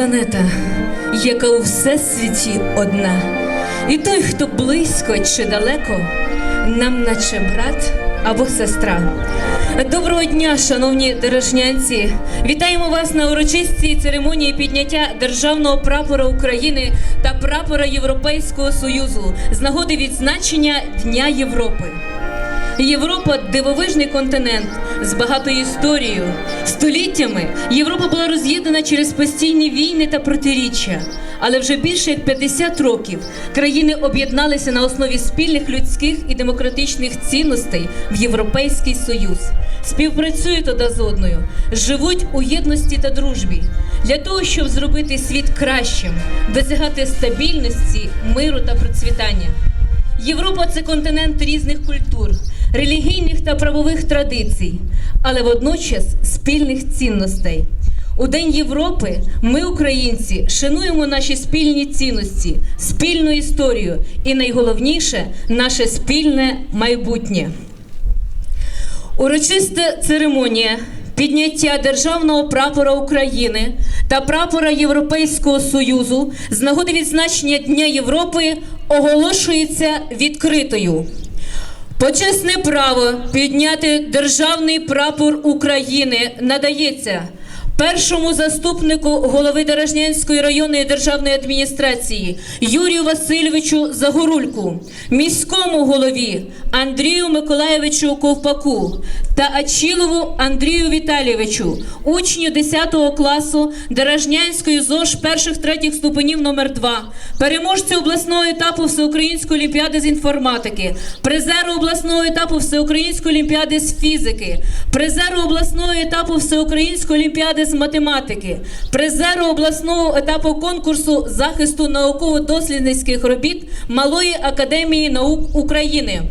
планета, яка у всесвіті одна. І той, хто близько чи далеко, нам наче брат або сестра. Доброго дня, шановні дорожнянці! Вітаємо вас на урочистій церемонії підняття державного прапора України та прапора Європейського Союзу з нагоди відзначення Дня Європи. Європа дивовижний континент з багатою історією. Століттями Європа була роз'єднана через постійні війни та протиріччя. Але вже більше як 50 років країни об'єдналися на основі спільних людських і демократичних цінностей в Європейський Союз. Співпрацюють одна з одною, живуть у єдності та дружбі для того, щоб зробити світ кращим, досягати стабільності, миру та процвітання. Європа це континент різних культур, релігійних та правових традицій, але водночас спільних цінностей. У День Європи ми, українці, шануємо наші спільні цінності, спільну історію і найголовніше наше спільне майбутнє. Урочиста церемонія підняття державного прапора України та прапора Європейського Союзу з нагоди відзначення Дня Європи оголошується відкритою. Почесне право підняти державний прапор України. Надається першому заступнику голови Дорожнянської районної державної адміністрації Юрію Васильовичу Загорульку, міському голові Андрію Миколаєвичу Ковпаку та Ачілову Андрію Віталійовичу, учню 10 класу Дорожнянської ЗОЖ перших третіх ступенів номер 2 переможцю обласного етапу Всеукраїнської олімпіади з інформатики, призеру обласного етапу Всеукраїнської олімпіади з фізики, призеру обласного етапу Всеукраїнської олімпіади з математики, призеру обласного етапу конкурсу захисту науково-дослідницьких робіт Малої академії наук України.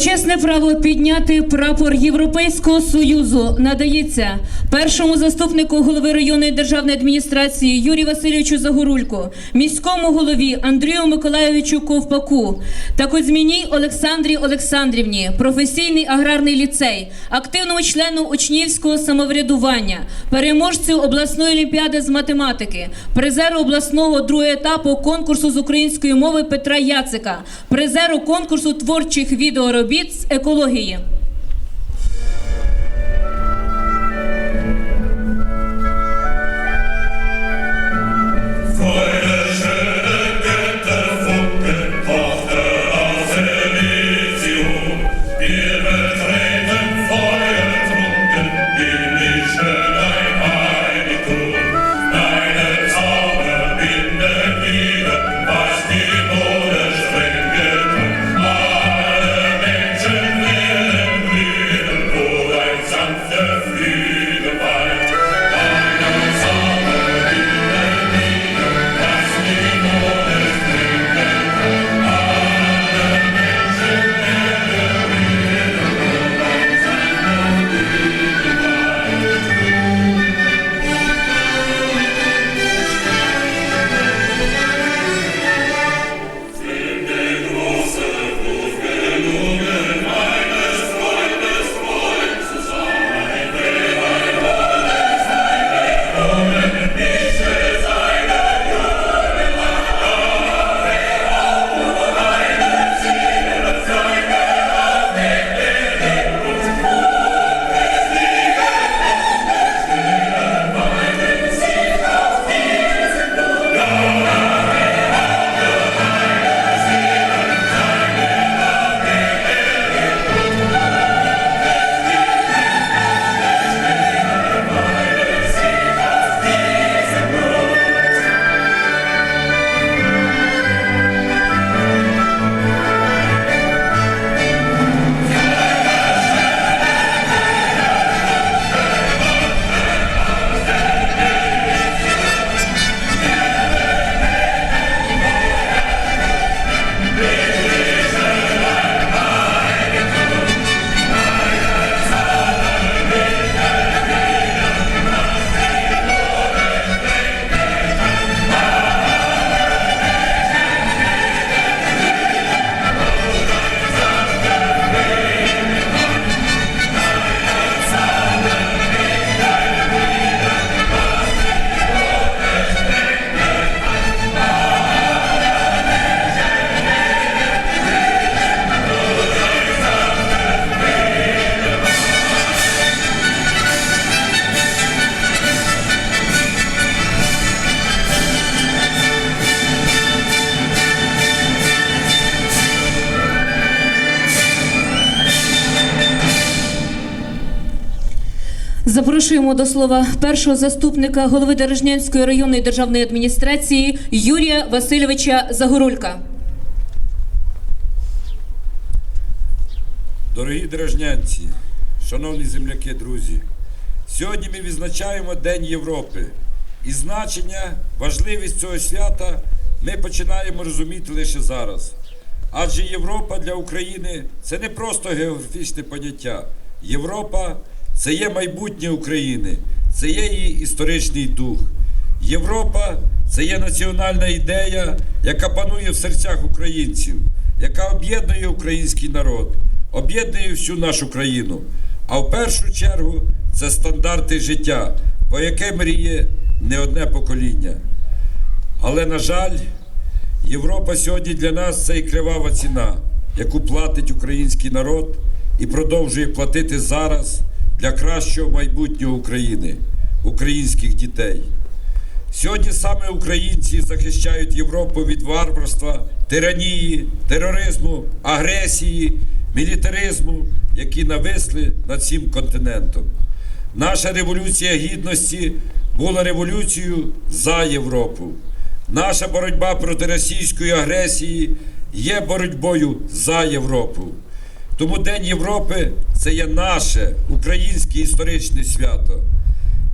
Почесне право підняти прапор Європейського союзу надається першому заступнику голови районної державної адміністрації Юрію Васильовичу Загорулько, міському голові Андрію Миколаєвичу Ковпаку та Кузьміній Олександрі Олександрівні, професійний аграрний ліцей, активному члену учнівського самоврядування, переможцю обласної олімпіади з математики, призеру обласного другого етапу конкурсу з української мови Петра Яцика, призеру конкурсу творчих відеоробіт з екології. Запрошуємо до слова першого заступника голови Дорожнянської районної державної адміністрації Юрія Васильовича Загорулька. Дорогі дорожнянці, шановні земляки, друзі, сьогодні ми відзначаємо День Європи. І значення, важливість цього свята ми починаємо розуміти лише зараз. Адже Європа для України це не просто географічне поняття. Європа це є майбутнє України, це є її історичний дух. Європа це є національна ідея, яка панує в серцях українців, яка об'єднує український народ, об'єднує всю нашу країну. А в першу чергу це стандарти життя, по яке мріє не одне покоління. Але, на жаль, Європа сьогодні для нас це і кривава ціна, яку платить український народ і продовжує платити зараз для кращого майбутнього України, українських дітей. Сьогодні саме українці захищають Європу від варварства, тиранії, тероризму, агресії, мілітаризму, які нависли над цим континентом. Наша революція гідності була революцією за Європу. Наша боротьба проти російської агресії є боротьбою за Європу. Тому День Європи це є наше українське історичне свято.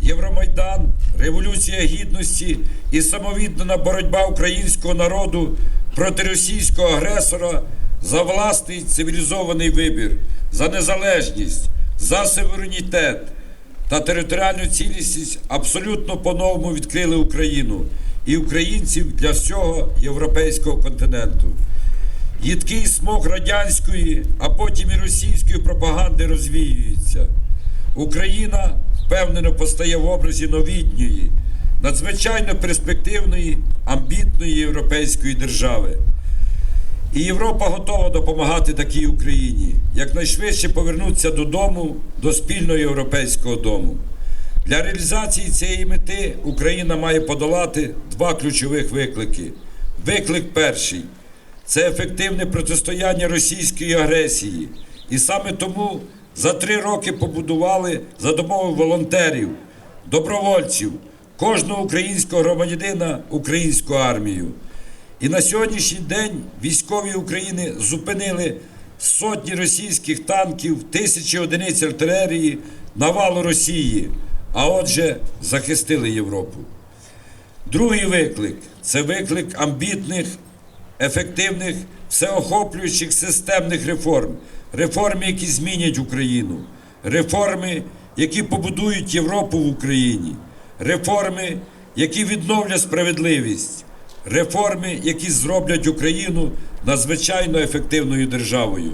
Євромайдан, Революція Гідності і самовіддана боротьба українського народу проти російського агресора за власний цивілізований вибір, за незалежність, за суверенітет та територіальну цілісність абсолютно по-новому відкрили Україну і українців для всього європейського континенту. Їдкий смог радянської, а потім і російської пропаганди розвіюється. Україна впевнено постає в образі новітньої, надзвичайно перспективної, амбітної європейської держави. І Європа готова допомагати такій Україні, якнайшвидше повернутися додому, до спільного європейського дому. Для реалізації цієї мети Україна має подолати два ключових виклики. Виклик перший це ефективне протистояння російської агресії. І саме тому за три роки побудували за допомогою волонтерів, добровольців, кожного українського громадянина українську армію. І на сьогоднішній день військові України зупинили сотні російських танків, тисячі одиниць артилерії, навалу Росії, а отже, захистили Європу. Другий виклик це виклик амбітних, ефективних, всеохоплюючих системних реформ, реформи, які змінять Україну, реформи, які побудують Європу в Україні, реформи, які відновлять справедливість, реформи, які зроблять Україну надзвичайно ефективною державою.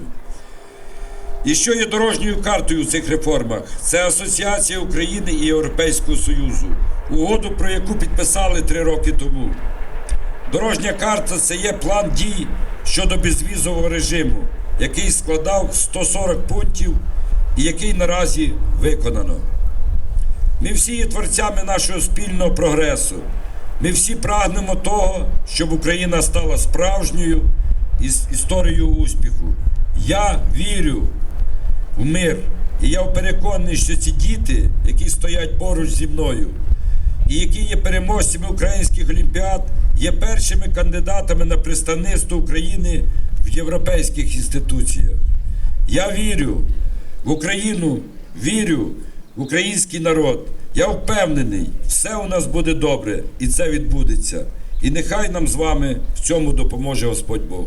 І що є дорожньою картою у цих реформах? Це асоціація України і Європейського Союзу, угоду, про яку підписали три роки тому. Дорожня карта це є план дій щодо безвізового режиму, який складав 140 пунктів і який наразі виконано. Ми всі є творцями нашого спільного прогресу. Ми всі прагнемо того, щоб Україна стала справжньою історією успіху. Я вірю в мир. І я переконаний, що ці діти, які стоять поруч зі мною, і які є переможцями українських олімпіад, є першими кандидатами на представництво України в європейських інституціях. Я вірю в Україну, вірю в український народ. Я впевнений, все у нас буде добре, і це відбудеться. І нехай нам з вами в цьому допоможе Господь Бог.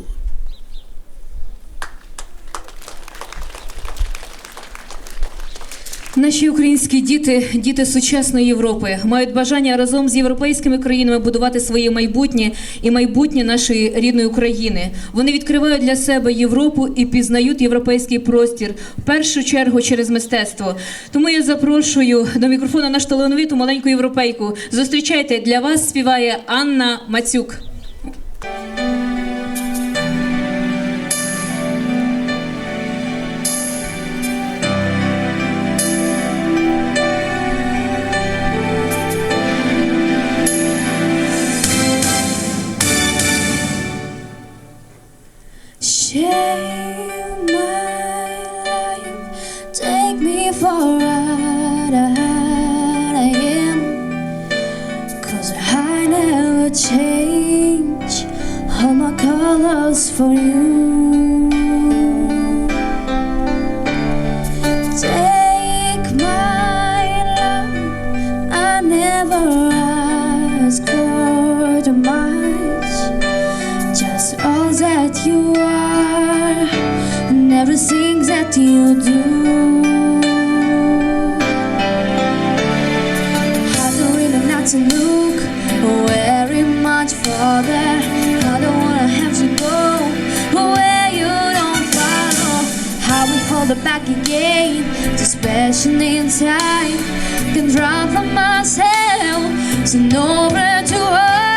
Наші українські діти, діти сучасної Європи, мають бажання разом з європейськими країнами будувати своє майбутнє і майбутнє нашої рідної України. Вони відкривають для себе Європу і пізнають європейський простір в першу чергу через мистецтво. Тому я запрошую до мікрофона нашу талановиту маленьку європейку. Зустрічайте для вас співає Анна Мацюк. still do. I don't really not to look very much further. I don't wanna have to go where you don't follow. How we hold it back again, suspension in time can drown from myself, so nowhere to run.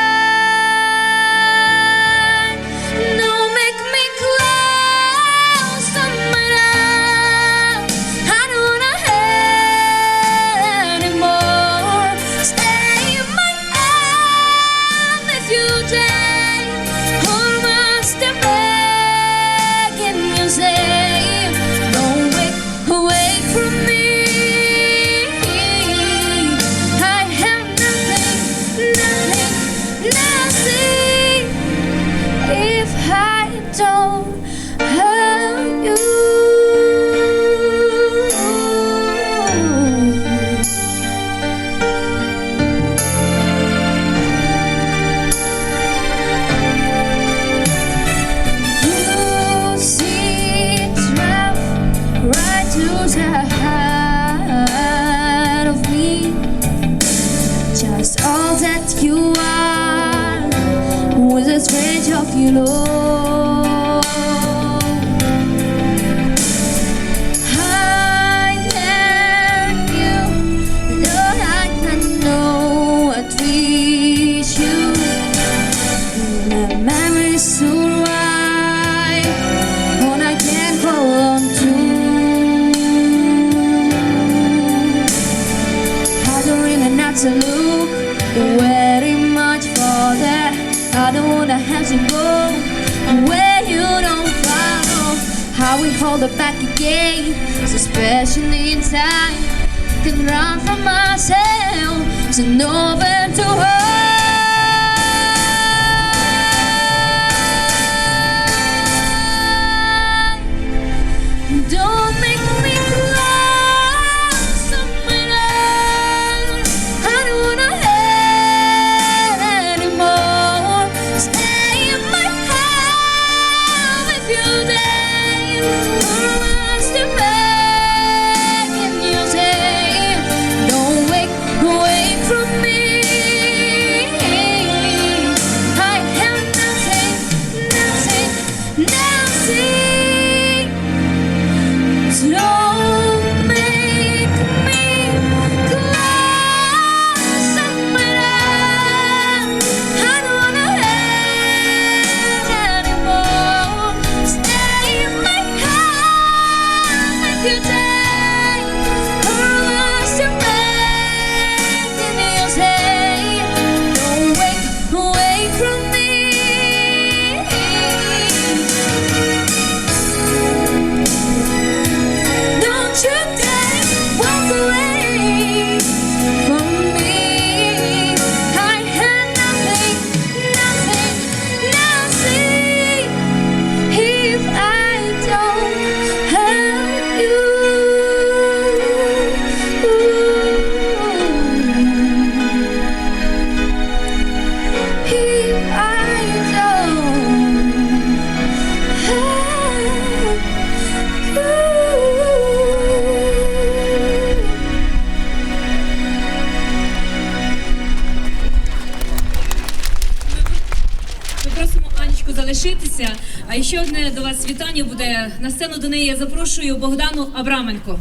bisa мене до вас вітання буде на сцену. До неї я запрошую Богдану Абраменко.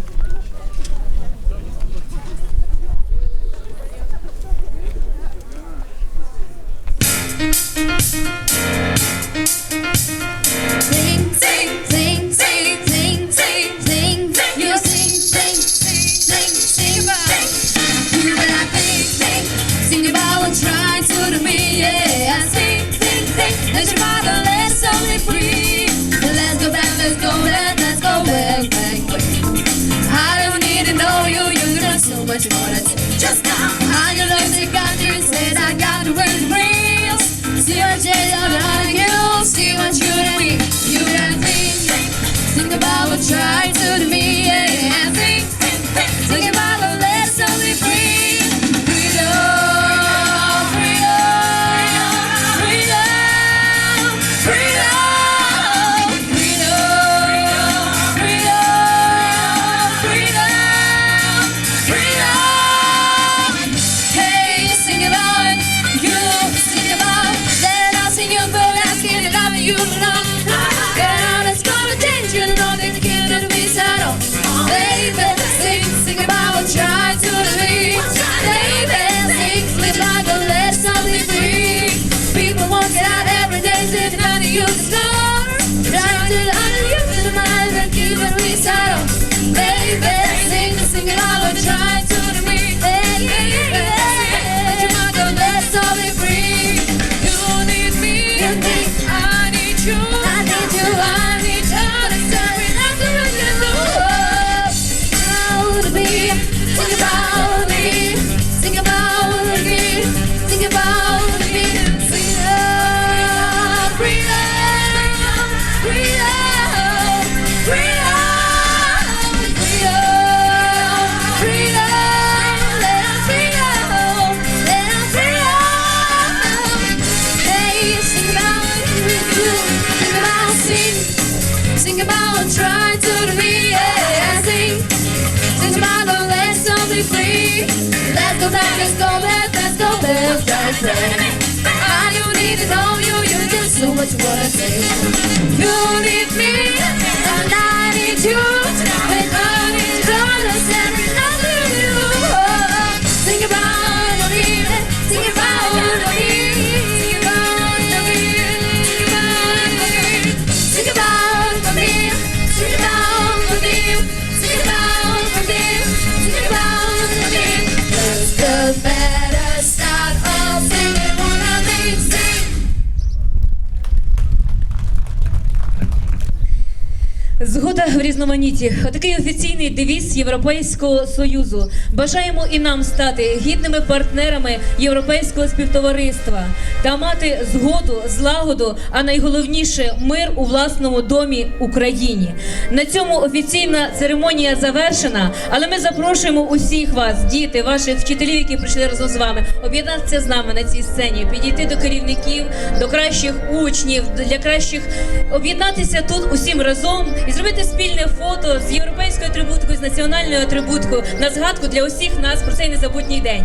Різноманітті. Отакий офіційний девіз Європейського союзу. Бажаємо і нам стати гідними партнерами європейського співтовариства та мати згоду, злагоду, а найголовніше мир у власному домі Україні. На цьому офіційна церемонія завершена. Але ми запрошуємо усіх вас, діти, ваших вчителів, які прийшли разом з вами, об'єднатися з нами на цій сцені, підійти до керівників, до кращих учнів, для кращих об'єднатися тут усім разом і зробити спільне фото з європейською атрибуткою, з національною атрибуткою на згадку для усіх нас про цей незабутній день.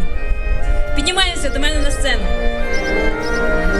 Піднімаємося до мене на сцену. Música